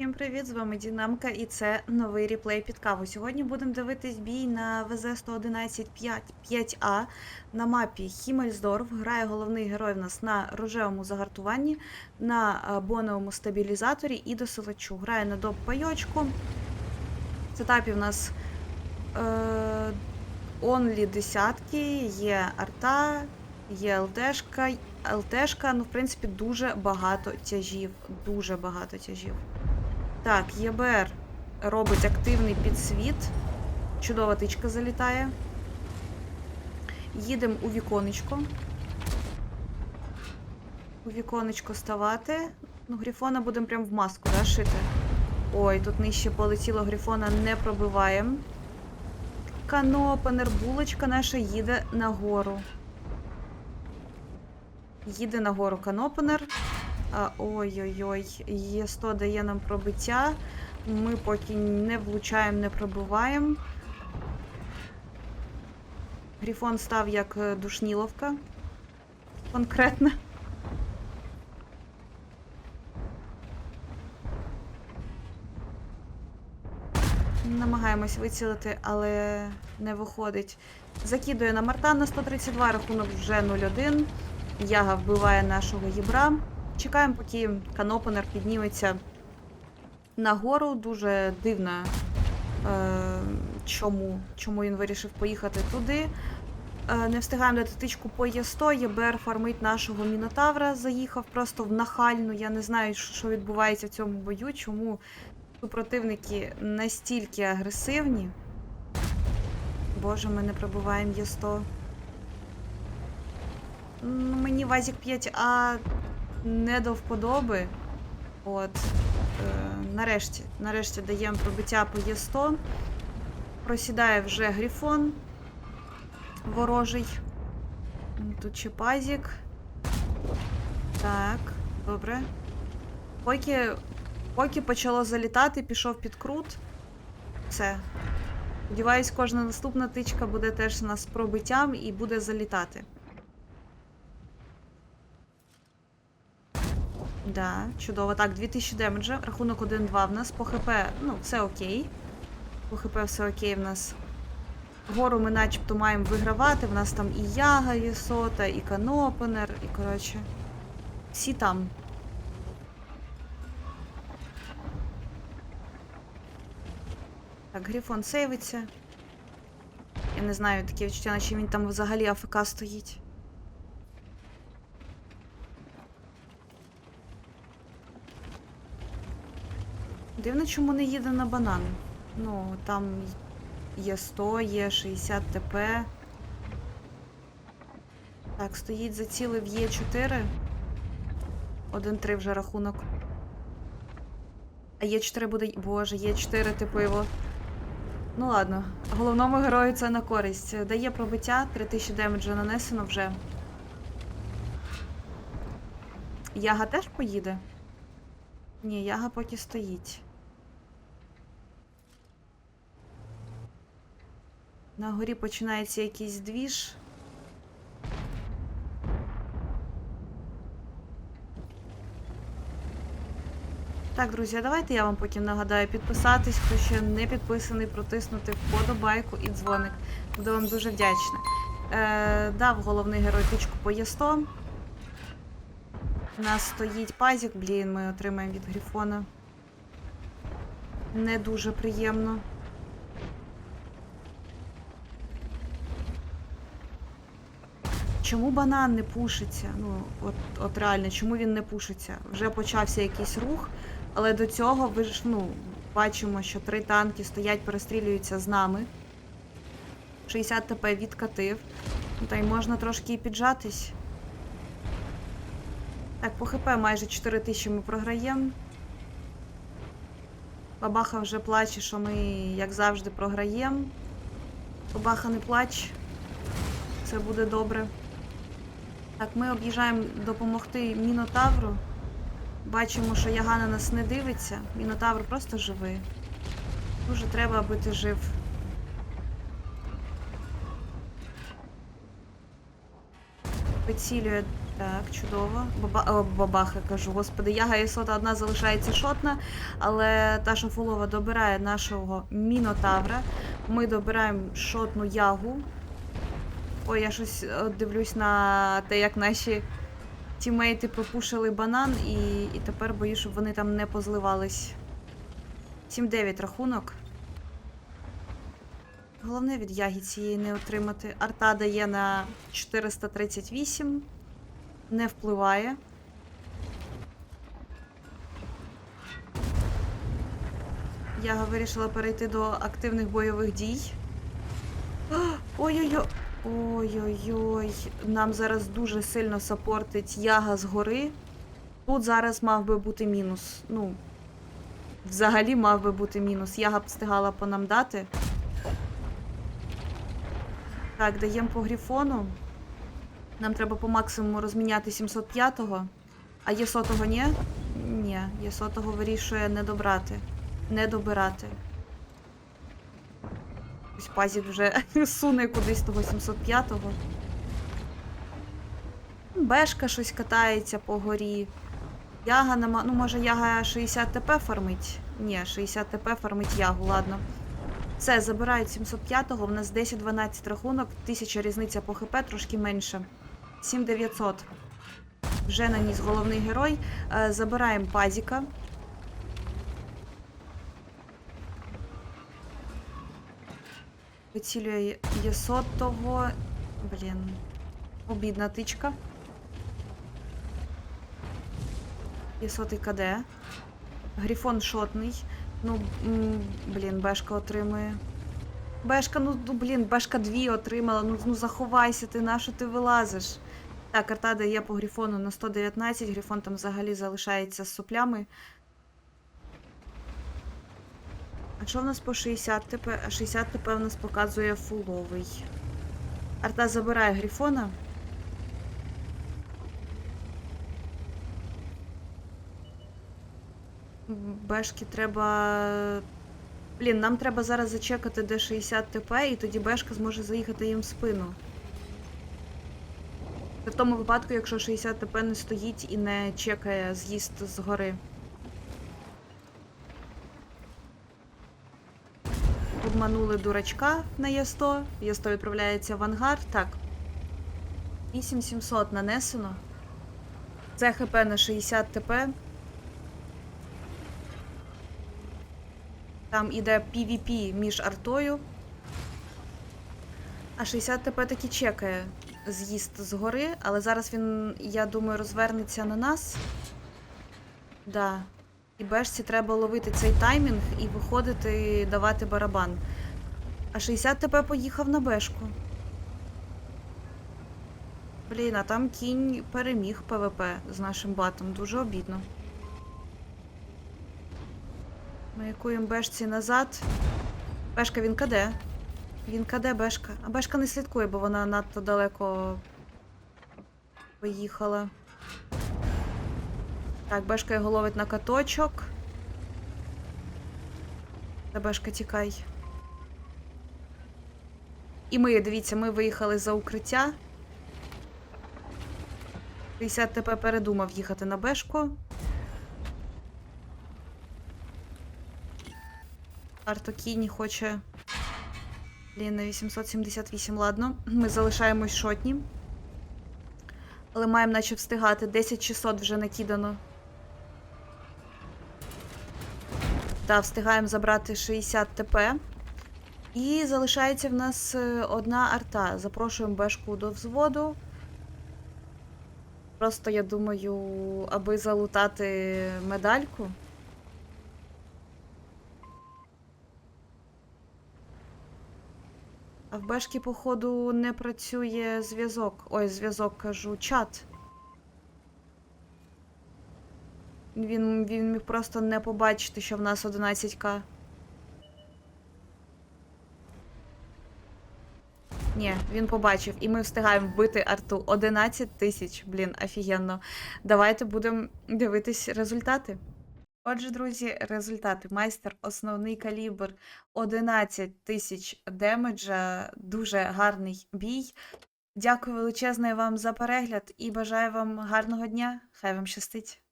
Всім привіт, з вами Дінамка і це новий реплей під каву. Сьогодні будемо дивитись бій на ВЗ-111 5А на мапі Хімельсдорф. Грає головний герой в нас на рожевому загартуванні, на е, боновому стабілізаторі і досилачу. Грає на доп пайочку. В сетапі в нас е, онлі десятки, є арта, є ЛТшка. ЛТшка, ну, в принципі, дуже багато тяжів. Дуже багато тяжів. Так, ЄБР робить активний підсвіт. Чудова тичка залітає. Їдемо у віконечко. У віконечко ставати. Ну, грифона будемо прям в маску, да, шити. Ой, тут нижче полетіло грифона, не пробиваємо. Канопенер, булочка наша їде нагору. Їде нагору канопенер. Ой-ой-ой, Є100 дає нам пробиття. Ми поки не влучаємо, не пробиваємо. Грифон став як е, душніловка. Конкретно. Намагаємось вицілити, але не виходить. Закидує на Марта на 132, рахунок вже 0-1. Яга вбиває нашого єбра. Чекаємо, поки канопенер підніметься нагору. Дуже дивно, е, чому, чому він вирішив поїхати туди. Е, не встигаємо дати тичку по Є100. ЄБР фармить нашого Мінотавра. Заїхав просто в нахальну. Я не знаю, що відбувається в цьому бою, чому супротивники настільки агресивні. Боже, ми не пробуваємо Є100. Ну, Мені Вазік 5А не до вподоби. От. Е, нарешті, нарешті даємо пробиття по Є100. Просідає вже грифон ворожий. Тут ще пазік. Так, добре. Поки, поки почало залітати, пішов підкрут. Все. Сподіваюсь, кожна наступна тичка буде теж у нас пробиттям і буде залітати. Да, чудово. Так, 2000 демеджа. Рахунок 1-2 в нас. По ХП, ну, все окей. По ХП все окей в нас. Гору ми начебто маємо вигравати. В нас там і Яга є сота, і Канопенер, і коротше. Всі там. Так, Грифон сейвиться. Я не знаю, таке відчуття, наче він там взагалі АФК стоїть. Дивно, чому не їде на банан. Ну, там є 100, є 60 ТП. Так, стоїть зацілив Є4. 1-3 вже рахунок. А Є4 буде. Боже, Є4 типиво. Ну ладно, головному герою це на користь. Дає пробиття, 3000 демеджа нанесено вже. Яга теж поїде? Ні, Яга поки стоїть. На горі починається якийсь двіж. Так, друзі, давайте я вам потім нагадаю підписатись, хто ще не підписаний, протиснути вподобайку і дзвоник. Буду вам дуже вдячна. Е, дав головний герой тичку по Є100. У нас стоїть пазік, блін, ми отримаємо від Грифона. Не дуже приємно. Чому банан не пушиться? Ну, от, от реально, чому він не пушиться? Вже почався якийсь рух, але до цього ви ж ну, бачимо, що три танки стоять, перестрілюються з нами. 60 ТП відкатив. Ну, Та й можна трошки і піджатись. Так, по ХП майже 4 тисячі ми програємо. Бабаха вже плаче, що ми, як завжди, програємо. Бабаха не плач. Все буде добре. Так, ми об'їжджаємо допомогти Мінотавру. Бачимо, що Яга на нас не дивиться. Мінотавр просто живий. Дуже треба, аби ти жив. Вицілює Так, чудово. Баба... О, бабаха кажу, господи, яга і сота одна залишається шотна, але та шафулова добирає нашого мінотавра. Ми добираємо шотну ягу. Ой, я щось е, дивлюсь на те, як наші тімейти пропушили банан, і, і тепер боюсь, щоб вони там не позливались. 7-9 рахунок. Головне від яги цієї не отримати. Арта дає на 438. Не впливає. Яга вирішила перейти до активних бойових дій. Ой-ой-ой. Ой-ой-ой. Нам зараз дуже сильно сапортить яга згори. Тут зараз мав би бути мінус. Ну, взагалі мав би бути мінус. Яга б встигала по нам дати. Так, даємо по грифону. Нам треба по максимуму розміняти 705-го. А є сотого ні? Ні, є сотого вирішує не добрати. Не добирати. Ось пазік вже суне кудись того 705-го. Бешка щось катається по горі. Яга нема. Ну, може, яга 60 ТП фармить? Ні, 60 ТП фармить ягу, ладно. Все, забирають 705-го, в нас 10-12 рахунок, 1000 різниця по ХП, трошки менше. 7900. Вже наніс головний герой. Е, Забираємо пазіка. Вицілює Єсотого. Блін. Обідна тичка. Єсотий КД. Грифон шотний. Ну, блін, Бешка отримує. Бешка, ну, ну блін, Бешка 2 отримала. Ну, ну заховайся ти, на що ти вилазиш? Так, карта дає по грифону на 119, грифон там взагалі залишається з соплями. А що в нас по 60 ТП? А 60 ТП в нас показує фуловий. Арта забирає грифона. Бешки треба. Блін, нам треба зараз зачекати, де 60 ТП, і тоді Бешка зможе заїхати їм в спину. Це в тому випадку, якщо 60 ТП не стоїть і не чекає з'їзд згори. Обманули дурачка на Є100. Є100 відправляється в ангар. Так. 8700 нанесено. Це ХП на 60 ТП. Там іде PvP між артою. А 60 ТП таки чекає з'їзд згори, але зараз він, я думаю, розвернеться на нас. Да. І бешці треба ловити цей таймінг і виходити давати барабан. А 60 ТП поїхав на бешку. Блін, а там кінь переміг ПВП з нашим батом. Дуже обідно. Маякуємо бешці назад. Бешка він каде. Він каде бешка. А бешка не слідкує, бо вона надто далеко поїхала. Так, бешка його ловить на каточок. Та бешка тікай. І ми, дивіться, ми виїхали за укриття. 50 ТП передумав їхати на бешку. Артокіні хоче. Блін, на 878, ладно. Ми залишаємось шотні. Але маємо наче встигати. 10600 вже накидано. Так, встигаємо забрати 60 ТП. І залишається в нас е, одна арта. Запрошуємо бешку до взводу. Просто, я думаю, аби залутати медальку. А в бешки, походу, не працює зв'язок. Ой, зв'язок кажу, чат. Він, він міг просто не побачити, що в нас 11к. Ні, він побачив, і ми встигаємо вбити арту 11 тисяч. Блін, офігенно. Давайте будемо дивитись результати. Отже, друзі, результати. Майстер, основний калібр 11 тисяч демеджа, дуже гарний бій. Дякую величезне вам за перегляд і бажаю вам гарного дня. Хай вам щастить.